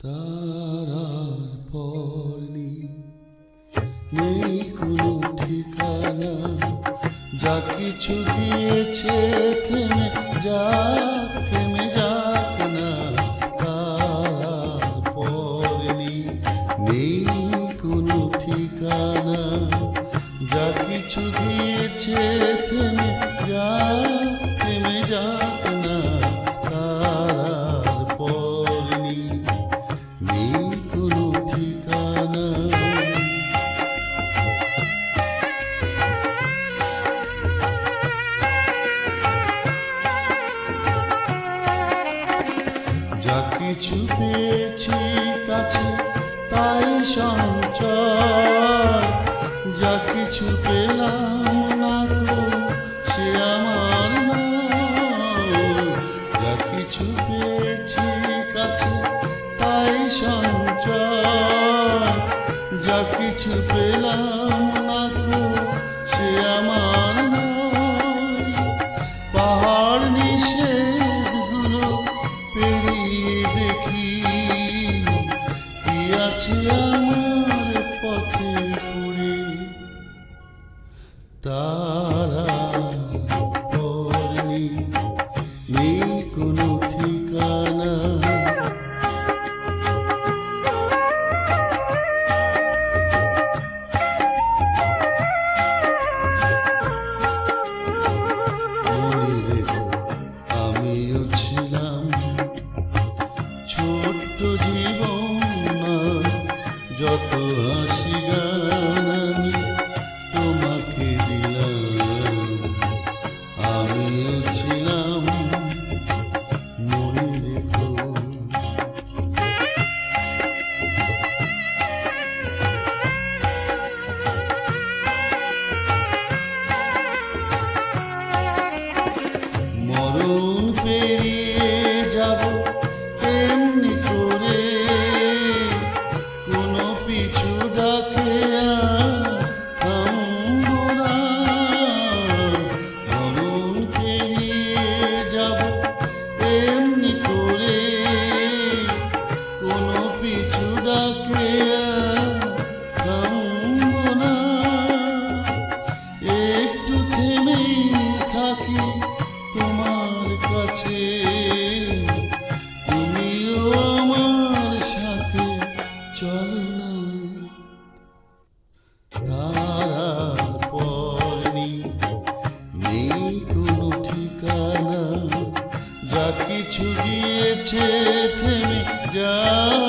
তারার পর নেই কিছু গিয়েছে থেমে যা থেমে যাক না তারা পর নেই কোনো ঠিকানা। যা কিছু গিয়েছে থেমে যাক থেমে যাক কিছু পেয়েছি কাছে, তাই সঞ্চয়। যা কিছু পেলাম না গো, সে আমার যা কিছু পেয়েছি কাছে, তাই সঞ্চয়। যা কিছু পেলাম না গো, সে আমার কি আছে আমার মরণ পেরিয়ে যাব এমনি করে কোনো পিছু ডাকে ঠিকানা যা কিছু গিয়েছে থেমে যা